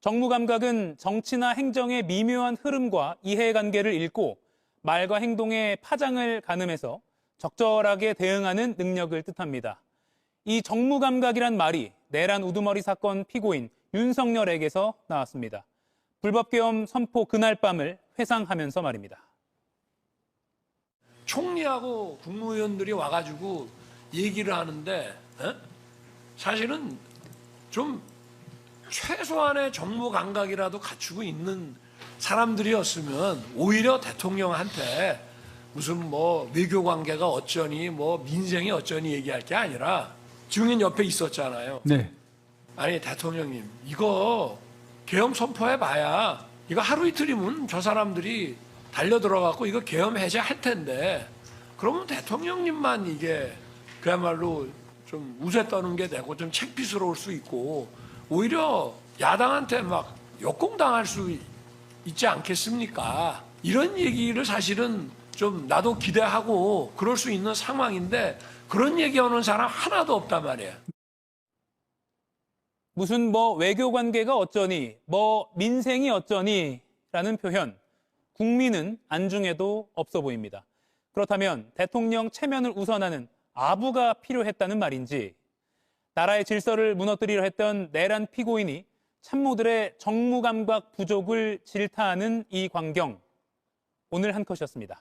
정무 감각은 정치나 행정의 미묘한 흐름과 이해관계를 읽고 말과 행동의 파장을 가늠해서 적절하게 대응하는 능력을 뜻합니다. 이 정무 감각이란 말이 내란 우두머리 사건 피고인 윤석열에게서 나왔습니다. 불법계엄 선포 그날 밤을 회상하면서 말입니다. 총리하고 국무위원들이 와가지고 얘기를 하는데 에? 사실은 좀 최소한의 정무 감각이라도 갖추고 있는 사람들이었으면 오히려 대통령한테 무슨 뭐 외교 관계가 어쩌니 뭐 민생이 어쩌니 얘기할 게 아니라 증인 옆에 있었잖아요. 네. 아니 대통령님 이거 계엄 선포해 봐야 이거 하루 이틀이면 저 사람들이 달려 들어갖고 이거 계엄 해제할 텐데 그러면 대통령님만 이게 그야말로 좀 우세 떠는 게 되고 좀 창피스러울 수 있고 오히려 야당한테 막 역공당할 수 있지 않겠습니까? 이런 얘기를 사실은 좀 나도 기대하고 그럴 수 있는 상황인데 그런 얘기하는 사람 하나도 없단 말이에요. 무슨 뭐 외교 관계가 어쩌니, 뭐 민생이 어쩌니 라는 표현, 국민은 안중에도 없어 보입니다. 그렇다면 대통령 체면을 우선하는 아부가 필요했다는 말인지, 나라의 질서를 무너뜨리려 했던 내란 피고인이 참모들의 정무감각 부족을 질타하는 이 광경, 오늘 한 컷이었습니다.